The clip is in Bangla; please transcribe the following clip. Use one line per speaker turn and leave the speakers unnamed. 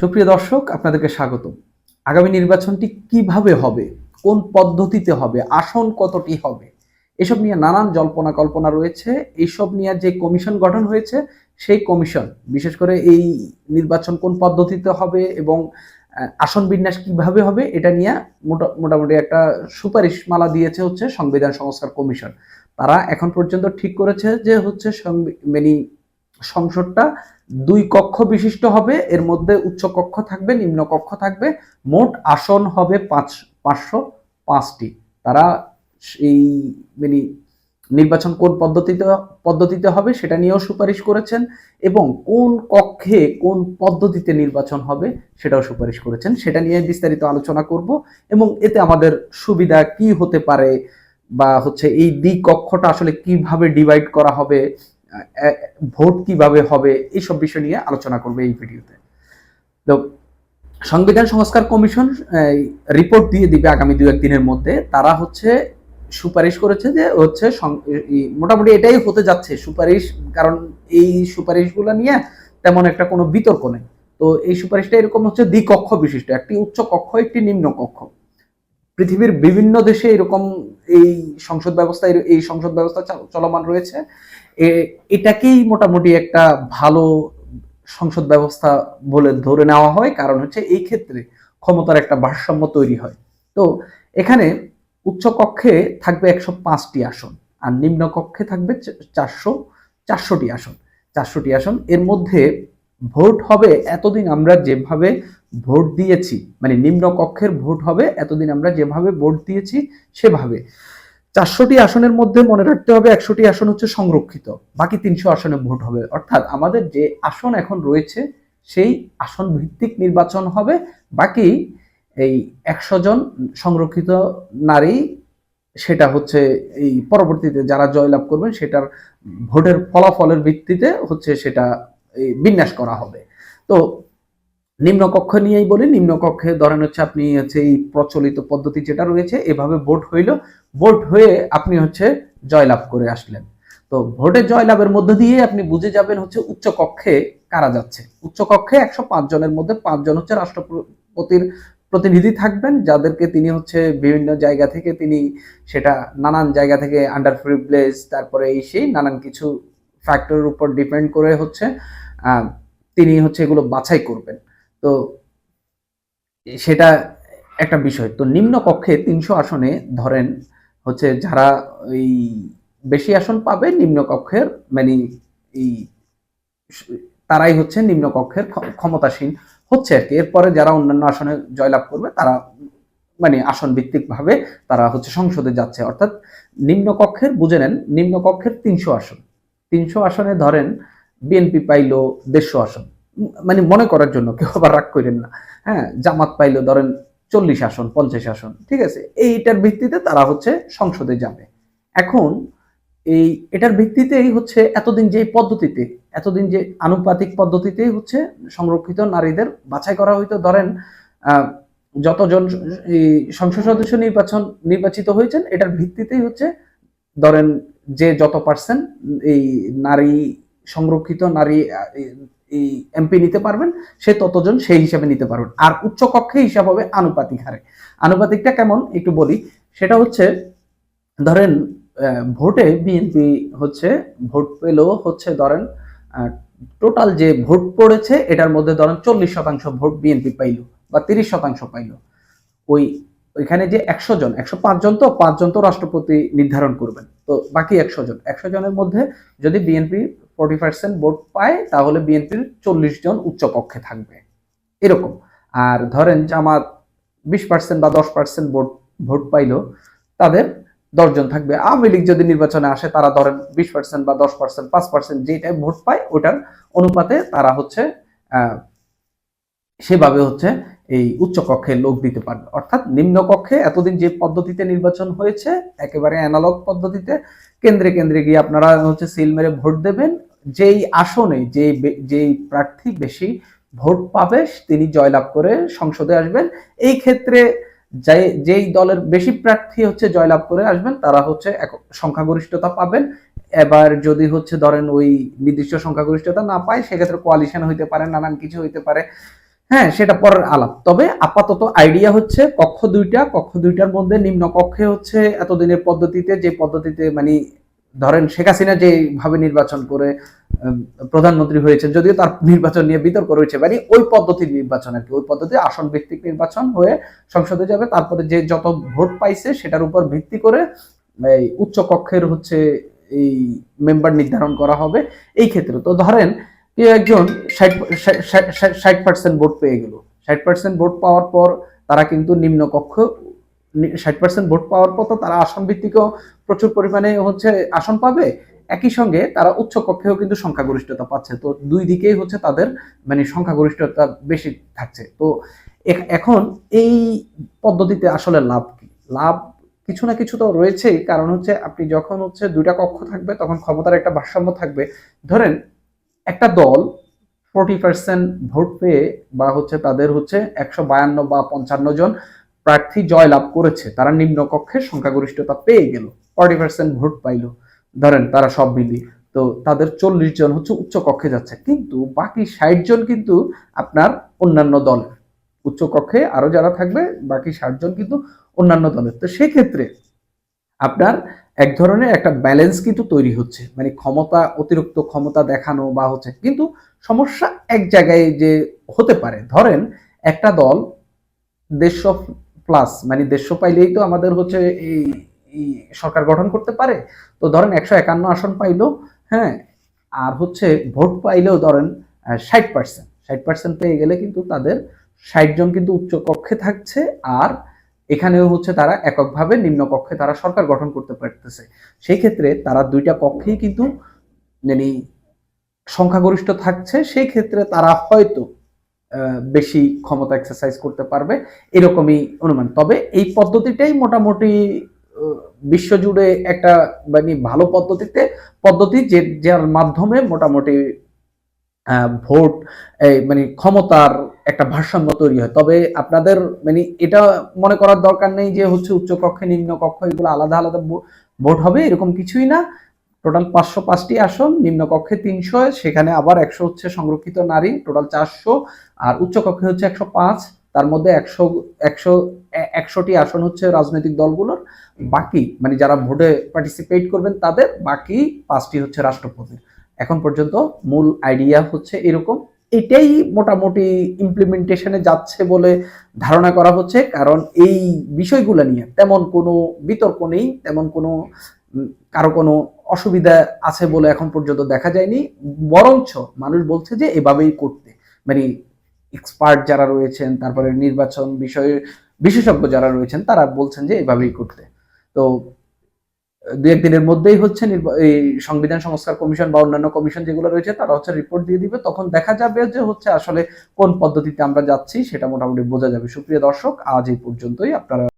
সুপ্রিয় দর্শক, আপনাদেরকে স্বাগত আগামী নির্বাচনটি কীভাবে হবে? কোন পদ্ধতিতে হবে? আসন কতটি হবে? এসব নিয়ে নানান জল্পনা কল্পনা রয়েছে। এইসব নিয়ে যে কমিশন গঠন হয়েছে, সেই কমিশন, বিশেষ করে এই নির্বাচন কোন পদ্ধতিতে হবে এবং আসন বিন্যাস কীভাবে হবে, এটা নিয়ে মোটা- মোটামুটি একটা সুপারিশ মালা দিয়েছে হচ্ছে সংবিধান সংস্কার কমিশন। তারা এখন পর্যন্ত ঠিক করেছে যে হচ্ছে মানে সংসদটা দুই কক্ষ বিশিষ্ট হবে, এর মধ্যে উচ্চ কক্ষ থাকবে, নিম্ন কক্ষ থাকবে, মোট আসন হবে পাঁচ, পাঁচশো পাঁচটি। তারা এই মানে নির্বাচন কোন পদ্ধতিতে পদ্ধতিতে হবে সেটা নিয়েও সুপারিশ করেছেন এবং কোন কক্ষে কোন পদ্ধতিতে নির্বাচন হবে সেটাও সুপারিশ করেছেন। সেটা নিয়ে বিস্তারিত আলোচনা করব এবং এতে আমাদের সুবিধা কি হতে পারে বা হচ্ছে এই দ্বি কক্ষটা আসলে কীভাবে ডিভাইড করা হবে ভোট কীভাবে হবে, এইসব বিষয় নিয়ে আলোচনা করবে এই ভিডিওতে। তো সংবিধান সংস্কার কমিশন রিপোর্ট দিয়ে দিবে আগামী দু একদিনের মধ্যে। তারা হচ্ছে সুপারিশ করেছে যে হচ্ছে মোটামুটি এটাই হতে যাচ্ছে সুপারিশ, কারণ এই সুপারিশগুলো নিয়ে তেমন একটা কোনো বিতর্ক নেই। তো এই সুপারিশটা এরকম হচ্ছে দ্বিকক্ষ বিশিষ্ট, একটি উচ্চ কক্ষ, একটি নিম্ন কক্ষ। পৃথিবীর বিভিন্ন দেশে এরকম এই সংসদ ব্যবস্থা, এই সংসদ ব্যবস্থা চলমান রয়েছে। এটাকেই মোটামুটি একটা ভালো সংসদ ব্যবস্থা বলে ধরে নেওয়া হয়। কারণ হচ্ছে এই ক্ষেত্রে ক্ষমতার একটা ভারসাম্য তৈরি হয়। তো এখানে উচ্চ কক্ষে থাকবে একশো পাঁচটি আসন আর নিম্ন কক্ষে থাকবে চারশো, চারশোটি আসন। চারশোটি আসন। এর মধ্যে ভোট হবে এতদিন আমরা যেভাবে ভোট দিয়েছি মানে নিম্ন কক্ষের ভোট হবে এতদিন আমরা যেভাবে ভোট দিয়েছি সেভাবে। চারশোটি আসনের মধ্যে মনে রাখতে হবে, একশোটি আসন হচ্ছে সংরক্ষিত। বাকি তিনশো আসনে ভোট হবে। অর্থাৎ আমাদের যে আসন এখন রয়েছে, সেই আসন ভিত্তিক নির্বাচন হবে। বাকি এই একশো জন সংরক্ষিত নারী, সেটা হচ্ছে এই পরবর্তীতে যারা জয়লাভ করবেন, সেটার ভোটের ফলাফলের ভিত্তিতে হচ্ছে সেটা বিন্যাস করা হবে। তো নিম্নকক্ষ নিয়েই বলি, নিম্নকক্ষে ধরেন হচ্ছে আপনি হচ্ছে এই প্রচলিত পদ্ধতি যেটা রয়েছে, এভাবে ভোট হইল ভোট হয়ে আপনি হচ্ছে জয়লাভ করে আসলেন। তো ভোটে জয়লাভের মধ্য দিয়ে আপনি বুঝে যাবেন হচ্ছে উচ্চ কক্ষে কারা যাচ্ছে। উচ্চ কক্ষে একশো পাঁচ জনের মধ্যে পাঁচজন হচ্ছে রাষ্ট্রপতির প্রতিনিধি থাকবেন, যাদেরকে তিনি হচ্ছে বিভিন্ন জায়গা থেকে তিনি সেটা নানান জায়গা থেকে আন্ডার প্রিভিলেজ তারপরে এই সেই নানান কিছু ফ্যাক্টরের উপর ডিপেন্ড করে হচ্ছে তিনি হচ্ছে এগুলো বাছাই করবেন। তো সেটা একটা বিষয়। তো নিম্ন কক্ষে তিনশো আসনে ধরেন হচ্ছে যারা এই বেশি আসন পাবে নিম্ন কক্ষের মানে এই তারাই হচ্ছে নিম্ন কক্ষের ক্ষমতাসীন হচ্ছে আর কি। এরপরে যারা অন্যান্য আসনে জয়লাভ করবে, তারা মানে আসন ভিত্তিক ভাবে তারা হচ্ছে সংসদে যাচ্ছে। অর্থাৎ নিম্ন কক্ষের বুঝে নেন নিম্ন কক্ষের তিনশো আসন। তিনশো আসনে ধরেন বিএনপি পাইলো দেড়শো আসন। মানে মনে করার জন্য, কেউ আবার রাগ করেন না। হ্যাঁ জামাত পাইলো ধরেন চল্লিশ আসন, পঞ্চাশ আসন, ঠিক আছে? এইটার ভিত্তিতে তারা হচ্ছে সংসদে যাবে। এখন এই, এটার ভিত্তিতেই হচ্ছে এতদিন যে পদ্ধতিতে, এতদিন যে আনুপাতিক পদ্ধতিতেই হচ্ছে সংরক্ষিত নারীদের বাছাই করা হইতো, ধরেন যতজন এই সংসদ সদস্য নির্বাচন, নির্বাচিত হয়েছেন, এটার ভিত্তিতেই হচ্ছে, ধরেন, যে যত পার্সেন্ট এই নারী, সংরক্ষিত নারী এই- এমপি নিতে পারবেন, সে ততজন সেই হিসাবে নিতে পারবেন। আর উচ্চ কক্ষে হিসাব হবে আনুপাতিক হারে। আনুপাতিকটা কেমন একটু বলি, সেটা হচ্ছে, ধরেন ভোটে বিএনপি হচ্ছে, ভোট পেলেও হচ্ছে ধরেন টোটাল যে ভোট পড়েছে, এটার মধ্যে ধরেন চল্লিশ শতাংশ ভোট বিএনপি পাইলো বা তিরিশ শতাংশ পাইলো। ওই, ওইখানে যে একশো জন একশো জন তো পাঁচজন তো রাষ্ট্রপতি নির্ধারণ করবেন। তো বাকি একশো জন, একশো জনের মধ্যে যদি বিএনপি ফোর্টি পার্সেন্ট ভোট পায়, তাহলে বিএনপির চল্লিশ জন উচ্চ কক্ষে থাকবে। এরকম। আর ধরেন জামাত বিশ পার্সেন্ট বা দশ পার্সেন্ট ভোট ভোট পাইলো, তাদের দশজন থাকবে। আওয়ামী লীগ যদি নির্বাচনে আসে, তারা ধরেন বিশ পার্সেন্ট বা দশ পার্সেন্ট, পাঁচ পার্সেন্ট যেটাই ভোট পায়, ওটার অনুপাতে তারা হচ্ছে সেভাবে হচ্ছে এই উচ্চ কক্ষে লোক দিতে পারবে। অর্থাৎ নিম্ন কক্ষে এতদিন যে পদ্ধতিতে নির্বাচন হয়েছে, একেবারে অ্যানালগ পদ্ধতিতে, কেন্দ্রে কেন্দ্রে গিয়ে আপনারা হচ্ছে সিল মেরে ভোট দেবেন যেই আসনে যে যেই প্রার্থী বেশি ভোট পাবে, তিনি জয়লাভ করে সংসদে আসবেন। এই ক্ষেত্রে যেই দলের বেশি প্রার্থী হচ্ছে জয়লাভ করে আসবেন, তারা হচ্ছে সংখ্যাগরিষ্ঠতা পাবেন। এবার যদি হচ্ছে ধরেন ওই নির্দিষ্ট সংখ্যাগরিষ্ঠতা না পায়, সেক্ষেত্রে কোয়ালিশন হইতে পারে, নানান কিছু হইতে পারে। হ্যাঁ সেটা পরের আলাপ। তবে আপাতত আইডিয়া হচ্ছে কক্ষ দুইটা, কক্ষ দুইটার মধ্যে নিম্ন কক্ষে হচ্ছে এতদিনের পদ্ধতিতে, যে পদ্ধতিতে মানে ধরেন শেখ হাসিনা যেভাবে নির্বাচন করে প্রধানমন্ত্রী হয়েছে যদিও তার নির্বাচন নিয়ে বিতর্ক রয়েছে মানে ওই পদ্ধতির নির্বাচন আর কি, ওই পদ্ধতি আসন ভিত্তিক নির্বাচন হয়ে সংসদে যাবে। তারপরে যে যত ভোট পাইছে সেটার উপর ভিত্তি করে এই উচ্চ কক্ষের হচ্ছে এই মেম্বার নির্ধারণ করা হবে এই ক্ষেত্রে। তো ধরেন কেউ একজন ষাট ষাট পার্সেন্ট ভোট পেয়ে গেল। ষাট পার্সেন্ট ভোট পাওয়ার পর তারা কিন্তু নিম্ন কক্ষ ষাট পার্সেন্ট ভোট পাওয়ার পর তো তারা আসন ভিত্তিকও প্রচুর পরিমাণে হচ্ছে আসন পাবে। একই সঙ্গে তারা উচ্চ কক্ষেও কিন্তু সংখ্যাগরিষ্ঠতা পাচ্ছে। তো দুই দিকেই হচ্ছে তাদের মানে সংখ্যাগরিষ্ঠতা বেশি থাকছে। তো এখন এই পদ্ধতিতে আসলে লাভ কি? লাভ কিছু না কিছু তো রয়েছেই। কারণ হচ্ছে আপনি যখন হচ্ছে দুইটা কক্ষ থাকবে, তখন ক্ষমতার একটা ভারসাম্য থাকবে। ধরেন একটা দল ফোরটি পার্সেন্ট ভোট পেয়ে বা হচ্ছে তাদের হচ্ছে একশো বায়ান্ন বা পঞ্চান্ন জন প্রার্থী জয়লাভ করেছে, তারা নিম্ন কক্ষে সংখ্যাগরিষ্ঠতা পেয়ে গেল। ফর্টি পার্সেন্ট ভোট পাইলো। ধরেন তারা সব মিলিয়ে তো তাদের চল্লিশ জন হচ্ছে উচ্চ কক্ষে যাচ্ছে। কিন্তু বাকি ষাট জন কিন্তু আপনার অন্যান্য দলের। উচ্চ কক্ষে আরও যারা থাকবে, বাকি ষাট জন কিন্তু অন্যান্য দলের। তো সেক্ষেত্রে আপনার এক ধরনের একটা ব্যালেন্স কিন্তু তৈরি হচ্ছে। মানে ক্ষমতা, অতিরিক্ত ক্ষমতা দেখানো বা হচ্ছে, কিন্তু সমস্যা এক জায়গায় যে হতে পারে। ধরেন একটা দল দেড়শো প্লাস মানে দেড়শো পাইলেই তো আমাদের হচ্ছে এই সরকার গঠন করতে পারে। তো ধরেন একশো একান্ন আসন পাইলো হ্যাঁ আর হচ্ছে ভোট পাইলেও ধরেন ষাট পার্সেন্ট। ষাট পার্সেন্ট পেয়ে গেলে কিন্তু তাদের ষাট জন কিন্তু উচ্চ কক্ষে থাকছে, আর এখানেও হচ্ছে তারা এককভাবে নিম্ন কক্ষে তারা সরকার গঠন করতে পারতেছে। সেই ক্ষেত্রে তারা দুইটা কক্ষেই কিন্তু মানে সংখ্যাগরিষ্ঠ থাকছে, সেই ক্ষেত্রে তারা হয়তো বেশি ক্ষমতা এক্সারসাইজ করতে পারবে, এরকমই অনুমান। তবে এই পদ্ধতিটাই মোটামুটি বিশ্বজুড়ে একটা মানে ভালো পদ্ধতিতে, পদ্ধতি যে, যার মাধ্যমে মোটামুটি ভোট মানে ক্ষমতার একটা ভারসাম্য তৈরি হয়। তবে আপনাদের মানে এটা মনে করার দরকার নেই যে হচ্ছে উচ্চ কক্ষে নিম্ন কক্ষ এগুলো আলাদা আলাদা ভোট হবে, এরকম কিছুই না। টোটাল পাঁচশো পাঁচটি আসন নিম্ন কক্ষে তিনশো, সেখানে আবার একশো হচ্ছে সংরক্ষিত নারী টোটাল চারশো, আর উচ্চ কক্ষে হচ্ছে একশো পাঁচ, তার মধ্যে একশো একশো একশোটি আসন হচ্ছে রাজনৈতিক দলগুলোর। বাকি মানে যারা ভোটে পার্টিসিপেট করবেন তাদের, বাকি পাঁচটি হচ্ছে রাষ্ট্রপতির। এখন পর্যন্ত মূল আইডিয়া হচ্ছে এরকম। এটাই মোটামুটি ইমপ্লিমেন্টেশনে যাচ্ছে বলে ধারণা করা হচ্ছে, কারণ এই বিষয়গুলো নিয়ে তেমন কোনো বিতর্ক নেই, তেমন কোনো কারও কোনো অসুবিধা আছে বলে এখন পর্যন্ত দেখা যায়নি। বরঞ্চ মানুষ বলছে যে এভাবেই করতে। মানে এক্সপার্ট যারা রয়েছেন, তারপরে নির্বাচন বিষয়ে বিশেষজ্ঞ যারা রয়েছেন, তারা বলছেন যে এভাবেই করতে। তো দু একদিনের মধ্যেই হচ্ছে এই সংবিধান সংস্কার কমিশন বা অন্যান্য কমিশন যেগুলো রয়েছে, তারা হচ্ছে রিপোর্ট দিয়ে দিবে। তখন দেখা যাবে যে হচ্ছে আসলে কোন পদ্ধতিতে আমরা যাচ্ছি, সেটা মোটামুটি বোঝা যাবে। সুপ্রিয় দর্শক, আজ এই পর্যন্তই। আপনারা